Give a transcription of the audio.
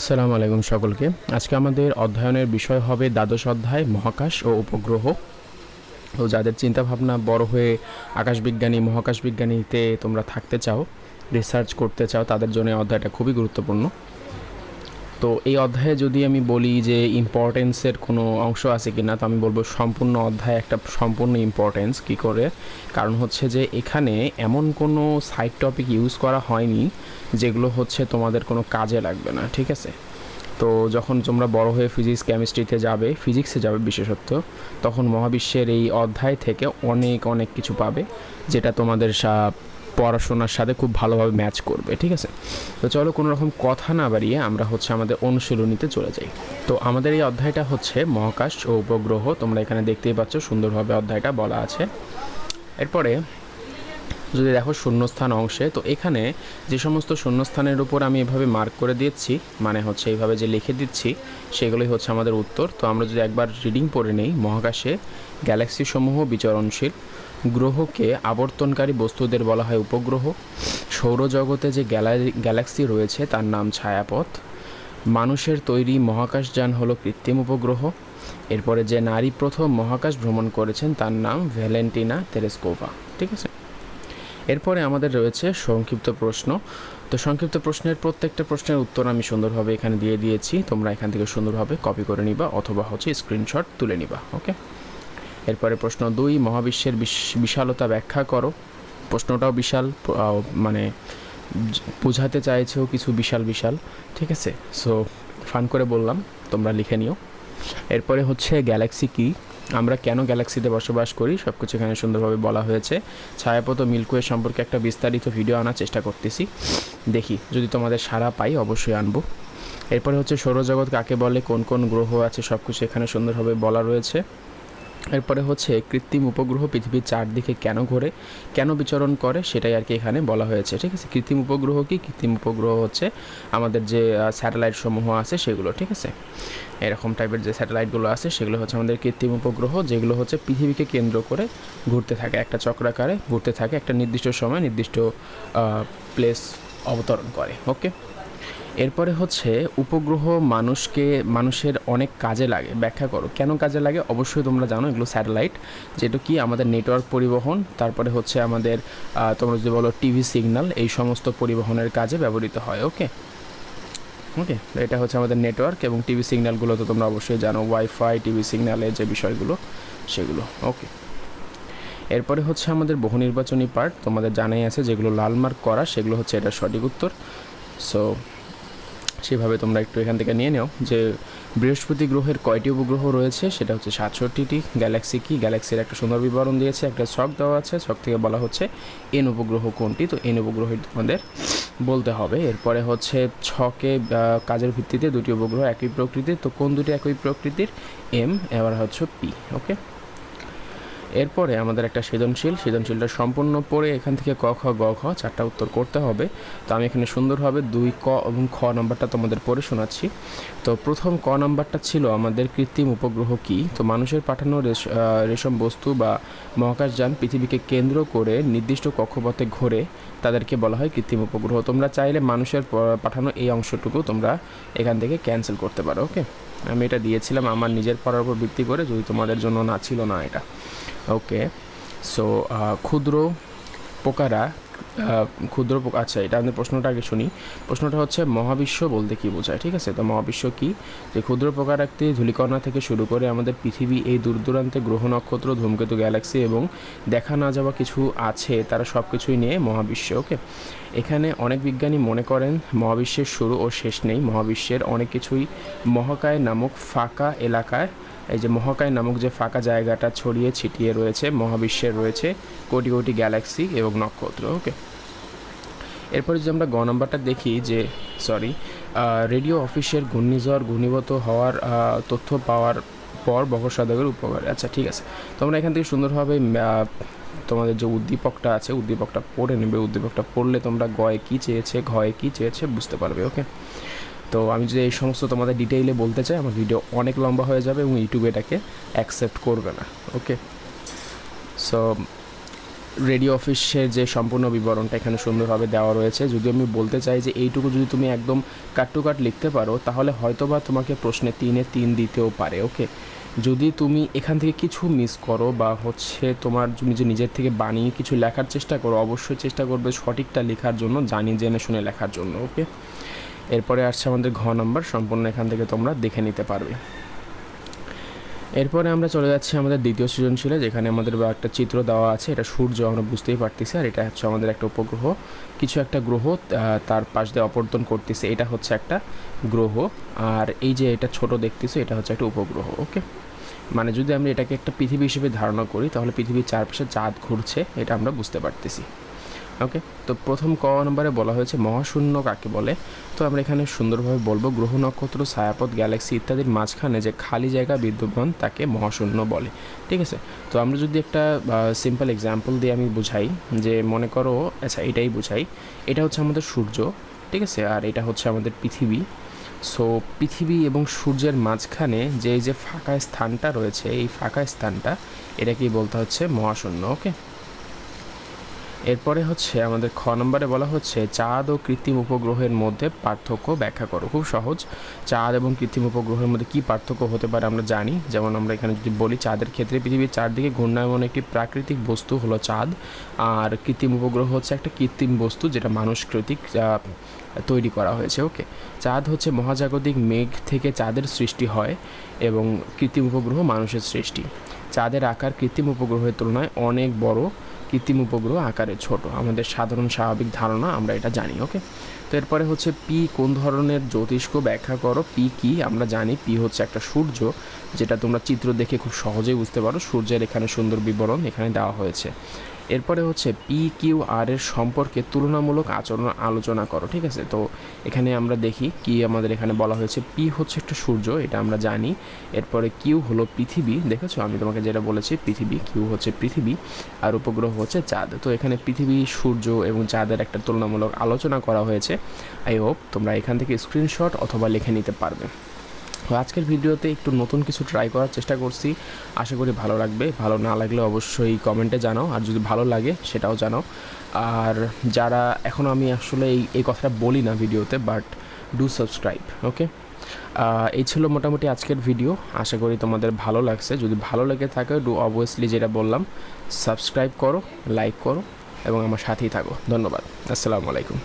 আসসালামু আলাইকুম সকলকে। আজকে আমাদের অধ্যয়নের বিষয় হবে দ্বাদশ অধ্যায়, মহাকাশ ও উপগ্রহ। ও যাদের চিন্তাভাবনা বড় হয়ে আকাশবিজ্ঞানী মহাকাশ বিজ্ঞানীতে তোমরা থাকতে চাও রিসার্চ করতে চাও, তাদের জন্য অধ্যায়টা খুবই গুরুত্বপূর্ণ। তো এই অধ্যায়ে যদি আমি বলি যে ইম্পর্টেন্সের কোনো অংশ আছে কি না তো আমি বলব সম্পূর্ণ অধ্যায় একটা সম্পূর্ণ ইম্পর্টেন্স কি করে? কারণ হচ্ছে যে এখানে এমন কোনো সাইড টপিক ইউজ করা হয়নি যেগুলো হচ্ছে তোমাদের কোনো কাজে লাগবে না, ঠিক আছে? তো যখন তোমরা বড় হয়ে ফিজিক্স কেমিস্ট্রিতে যাবে ফিজিক্সে যাবে বিশেষত তখন মহাবিশ্বের এই অধ্যায় থেকে অনেক অনেক কিছু পাবে, যেটা তোমাদের পড়াশোনার সাথে খুব ভালোভাবে ম্যাচ করবে, ঠিক আছে? তো চলো কোনো রকম কথা না বাড়িয়ে আমরা হচ্ছে আমাদের অনুশীলনীতে চলে যাই। তো আমাদের এই অধ্যায়টা হচ্ছে মহাকাশ ও উপগ্রহ, তোমরা এখানে দেখতেই পাচ্ছ, সুন্দরভাবে অধ্যায়টা বলা আছে। এরপরে যদি দেখো শূন্যস্থান অংশে, তো এখানে যে সমস্ত শূন্যস্থানের উপর আমি এভাবে মার্ক করে দিচ্ছি মানে হচ্ছে এইভাবে যে লিখে দিচ্ছি, সেগুলোই হচ্ছে আমাদের উত্তর। তো আমরা যদি একবার রিডিং পড়ে নেই, মহাকাশে গ্যালাক্সি সমূহ বিচরণশীল গ্রহকে আবর্তনকারী বস্তুদের বলা হয় উপগ্রহ। সৌরজগতে যে গ্যালা- গ্যালাক্সি রয়েছে তার নাম ছায়াপথ। মানুষের তৈরি মহাকাশযান হলো কৃত্রিম উপগ্রহ। এরপরে যে নারী প্রথম মহাকাশ ভ্রমণ করেছেন তার নাম ভ্যালেন্টিনা তেরেস্কোভা। ঠিক আছে? এরপরে আমাদের রয়েছে সংক্ষিপ্ত প্রশ্ন। তো সংক্ষিপ্ত প্রশ্নের প্রত্যেকটা প্রশ্নের উত্তর আমি সুন্দরভাবে এখানে দিয়ে দিয়েছি। তোমরা এখান থেকে সুন্দরভাবে কপি করে নিবা অথবা হচ্ছে স্ক্রিনশট তুলে নিবা ওকে এরপরে প্রশ্ন দুই, মহাবিশ্বের বিশ- বিশালতা ব্যাখ্যা করো। প্রশ্নটাও বিশাল মানে বোঝাতে চাইছেও কিছু বিশাল বিশাল, ঠিক আছে? সো ফান করে বললাম, তোমরা লিখে নিও। এরপরে হচ্ছে গ্যালাক্সি কি? আমরা কেন গ্যালাক্সিতে বসবাস করি? সব কিছু এখানে সুন্দরভাবে বলা হয়েছে। ছায়াপথ মিল্কওয়ে সম্পর্কে একটা বিস্তারিত ভিডিও আনার চেষ্টা করতেছি। দেখি, যদি তোমাদের সারা পাই, অবশ্যই আনব। এরপরে হচ্ছে সৌরজগৎ কাকে বলে? কোন কোন গ্রহ আছে? সব কিছু এখানে সুন্দরভাবে বলা রয়েছে। এরপরে হচ্ছে কৃত্রিম উপগ্রহ পৃথিবীর চারদিকে কেন ঘোরে, কেন বিচরণ করে সেটাই আর কি এখানে বলা হয়েছে, ঠিক আছে? কৃত্রিম উপগ্রহ কি? কৃত্রিম উপগ্রহ হচ্ছে আমাদের যে স্যাটেলাইট সমূহ আছে সেগুলো, ঠিক আছে? এরকম টাইপের যে স্যাটেলাইটগুলো আছে সেগুলো হচ্ছে আমাদের কৃত্রিম উপগ্রহ, যেগুলো হচ্ছে পৃথিবীকে কেন্দ্র করে ঘুরতে থাকে, একটা চক্রাকারে ঘুরতে থাকে, একটা নির্দিষ্ট সময় নির্দিষ্ট প্লেস অবতরণ করে ওকে এরপরে হচ্ছে উপগ্রহ মানুষকে, মানুষের অনেক কাজে লাগে। ব্যাখ্যা করো, কেন কাজে লাগে? অবশ্যই তোমরা জানো এগুলো স্যাটেলাইট যেটা কি? আমাদের নেটওয়ার্ক পরিবহন, তারপরে হচ্ছে আমাদের তোমরা যদি বলো টিভি সিগন্যাল, এই সমস্ত পরিবহনের কাজে ব্যবহৃত হয়, ওকে? ওকে এটা হচ্ছে আমাদের নেটওয়ার্ক এবং টিভি সিগন্যালগুলো তো তোমরা অবশ্যই জানো, ওয়াইফাই, টিভি সিগন্যালের যে বিষয়গুলো, সেগুলো, ওকে? এরপরে হচ্ছে আমাদের বহু নির্বাচনী পার্ট, তোমাদের জানাই আছে যেগুলো লাল মার্ক করা, সেগুলো হচ্ছে এটা সঠিক উত্তর। সো সেভাবে তোমরা একটু এখান থেকে নিয়ে নিও যে বৃহস্পতি গ্রহের কয়টি উপগ্রহ রয়েছে, সেটা হচ্ছে সাতষট্টিটি, গ্যালাক্সি কি? গ্যালাক্সির একটা সুন্দর বিবরণ দিয়েছে, একটা ছক দেওয়া আছে, ছক থেকে বলা হচ্ছে এন উপগ্রহ কোনটি? তো এন উপগ্রহ তোমাদের বলতে হবে। এরপরে হচ্ছে ছকে কাজের ভিত্তিতে দুটি উপগ্রহ, একই প্রকৃতির, তো কোন দুটি একই প্রকৃতির? এম, এবার হচ্ছে পি, ওকে? এরপরে আমাদের একটা সৃজনশীল, সৃজনশীলটা সম্পূর্ণ পড়ে এখান থেকে ক, খ, গ, খ চারটা উত্তর করতে হবে। তো আমি এখানে সুন্দরভাবে দুই ক এবং খ নম্বরটা তোমাদের পড়ে শোনাচ্ছি। তো প্রথম ক নম্বরটা ছিল আমাদের কৃত্রিম উপগ্রহ কি? তো মানুষের পাঠানো রেশ- রেশম বস্তু বা মহাকাশযান পৃথিবীকে কেন্দ্র করে নির্দিষ্ট কক্ষপথে ঘোরে, তাদেরকে বলা হয় কৃত্রিম উপগ্রহ। তোমরা চাইলে মানুষের পাঠানো এই অংশটুকু তোমরা এখান থেকে ক্যান্সেল করতে পারো, ওকে? আমি এটা দিয়েছিলাম আমার নিজের পড়ার উপর ভিত্তি করে, যদি তোমাদের জন্য না ছিল না এটা। ওকে সো ক্ষুদ্র পোকারা ক্ষুদ্র পোকা আচ্ছা এটা আমাদের প্রশ্নটা আগে শুনি। প্রশ্নটা হচ্ছে, মহাবিশ্ব বলতে কি বোঝায়? ঠিক আছে, তো মহাবিশ্ব কি? যে ক্ষুদ্র পোকারাক্তি ধূলিকণা থেকে শুরু করে আমাদের পৃথিবী এই দূর দূরান্তে গ্রহ নক্ষত্র, ধূমকেতু, গ্যালাক্সি এবং দেখা না যাওয়া কিছু আছে, তারা সব কিছুই নিয়ে মহাবিশ্ব ওকে এখানে অনেক বিজ্ঞানী মনে করেন, মহাবিশ্বের শুরু ও শেষ নেই। মহাবিশ্বের অনেক কিছুই মহাকায় নামক ফাঁকা এলাকায় এই যে মহাকায় নামক যে ফাঁকা জায়গাটা ছড়িয়ে ছিটিয়ে রয়েছে মহাবিশ্বের রয়েছে কোটি কোটি গ্যালাক্সি এবং নক্ষত্র ওকে এরপরে যদি আমরা গ নাম্বারটা দেখি যে সরি রেডিও অফিসের ঘূর্ণিঝড় ঘূর্ণীভূত হওয়ার তথ্য পাওয়ার পর বকরসাধকের উপকার। আচ্ছা ঠিক আছে। তোমরা এখান থেকে সুন্দরভাবে তোমাদের যে উদ্দীপকটা আছে, উদ্দীপকটা পড়ে নেবে, উদ্দীপকটা পড়লে তোমরা গয়ে কী চেয়েছে, ঘয়ে কী চেয়েছে বুঝতে পারবে ওকে তো আমি যদি এই সমস্ত তোমাদের ডিটেইলে বলতে চাই, আমার ভিডিও অনেক লম্বা হয়ে যাবে এবং ইউটিউব এটাকে অ্যাকসেপ্ট করবে না ওকে সো রেডিও অফিসের যে সম্পূর্ণ বিবরণটা এখানে সুন্দরভাবে দেওয়া রয়েছে। যদি আমি বলতে চাই যে এইটুকু যদি তুমি একদম কাট টু কাট লিখতে পারো, তাহলে হয়তোবা তোমাকে প্রশ্নে তিনে তিন দিতেও পারে ওকে যদি তুমি এখান থেকে কিছু মিস করো বা হচ্ছে তোমার তুমি যে নিজের থেকে বানিয়ে কিছু লেখার চেষ্টা করো, অবশ্যই চেষ্টা করবে সঠিকটা লেখার জন্য, জানি, জেনে, শুনে লেখার জন্য ওকে এরপরে আসছে আমাদের ঘ নাম্বার, সম্পূর্ণ এখান থেকে তোমরা দেখে নিতে পারবে। এরপরে আমরা চলে যাচ্ছি আমাদের দ্বিতীয় সৃজনশীলে, যেখানে আমাদের একটা চিত্র দেওয়া আছে, এটা সূর্য, আমরা বুঝতেই পারতেছি, আর এটা হচ্ছে আমাদের একটা উপগ্রহ। কিছু একটা গ্রহ তার পাশ দিয়ে অপর্তন করতেছে, এটা হচ্ছে একটা গ্রহ। আর এই যে এটা ছোট দেখতেছো, এটা হচ্ছে একটা উপগ্রহ, ওকে? মানে যদি আমরা এটাকে একটা পৃথিবী হিসেবে ধারণা করি, তাহলে পৃথিবীর চারপাশে চাঁদ ঘুরছে, এটা আমরা বুঝতে পারতেছি। ওকে তো প্রথম ক নম্বরে বলা হয়েছে মহাশূন্য কাকে বলে? তো আমরা এখানে সুন্দরভাবে বলব গ্রহ নক্ষত্র, ছায়াপথ, গ্যালাক্সি ইত্যাদির মাঝখানে যে খালি জায়গা বিদ্যমান তাকে মহাশূন্য বলে। ঠিক আছে? তো আমরা যদি একটা সিম্পল এক্সাম্পল দিয়ে আমি বুঝাই, যে মনে করো আচ্ছা এটাই বুঝাই। এটা হচ্ছে আমাদের সূর্য, ঠিক আছে? আর এটা হচ্ছে আমাদের পৃথিবী। সো পৃথিবী এবং সূর্যের মাঝখানে যে যে ফাঁকা স্থানটা রয়েছে, এই ফাঁকা স্থানটা, এটাকেই বলতে হচ্ছে মহাশূন্য ওকে এরপরে হচ্ছে আমাদের খ নম্বরে বলা হচ্ছে, চাঁদ ও কৃত্রিম উপগ্রহের মধ্যে পার্থক্য ব্যাখ্যা করো। খুব সহজ। চাঁদ এবং কৃত্রিম উপগ্রহের মধ্যে কী পার্থক্য হতে পারে আমরা জানি। যেমন আমরা এখানে যদি বলি, চাঁদের ক্ষেত্রে পৃথিবীর চারদিকে ঘূর্ণায়মান একটি প্রাকৃতিক বস্তু হলো চাঁদ। আর কৃত্রিম উপগ্রহ হচ্ছে একটা কৃত্রিম বস্তু যেটা মানুষ কৃতিক তৈরি করা হয়েছে। ওকে? চাঁদ হচ্ছে মহাজাগতিক মেঘ থেকে চাঁদের সৃষ্টি হয় এবং কৃত্রিম উপগ্রহ মানুষের সৃষ্টি। চাঁদের আকার কৃত্রিম উপগ্রহের তুলনায় অনেক বড়। কৃত্রিম উপগ্রহ আকারে ছোট। আমাদের সাধারণ স্বাভাবিক ধারণা, আমরা এটা জানি, ওকে? তো এরপরে হচ্ছে পি কোন ধরনের জ্যোতিষ্ক ব্যাখ্যা করো? পি কি? আমরা জানি পি হচ্ছে একটা সূর্য, যেটা তোমরা চিত্র দেখে খুব সহজেই বুঝতে পারো। সূর্যের এখানে সুন্দর বিবরণ এখানে দেওয়া হয়েছে। এরপরে হচ্ছে পি কিউ আর এর সম্পর্কে তুলনামূলক আচরণ আলোচনা করো, ঠিক আছে? তো এখানে আমরা দেখি কি আমাদের এখানে বলা হয়েছে। পি হচ্ছে একটা সূর্য, এটা আমরা জানি। এরপরে কিউ হলো পৃথিবী, দেখেছ? আমি তোমাকে যেটা বলেছি, পৃথিবী কিউ হচ্ছে পৃথিবী, আর উপগ্রহ হচ্ছে চাঁদ। তো এখানে পৃথিবী, সূর্য এবং চাঁদের একটা তুলনামূলক আলোচনা করা হয়েছে। আই হোপ তোমরা এখান থেকে স্ক্রিনশট অথবা লিখে নিতে পারবে। তো আজকের ভিডিওতে একটু নতুন কিছু ট্রাই করার চেষ্টা করছি। আশা করি ভালো লাগবে। ভালো না লাগলে অবশ্যই কমেন্টে জানাও। আর যদি ভালো লাগে, সেটাও জানাও। আর যারা এখনও আমি আসলে এই এই কথাটা বলি না ভিডিওতে বাট ডু সাবস্ক্রাইব ওকে এই ছিল মোটামুটি আজকের ভিডিও আশা করি তোমাদের ভালো লাগছে। যদি ভালো লেগে থাকে ডু অবভিয়াসলি যেটা বললাম সাবস্ক্রাইব করো লাইক করো, এবং আমার সাথেই থাকো। ধন্যবাদ। আসসালামু আলাইকুম।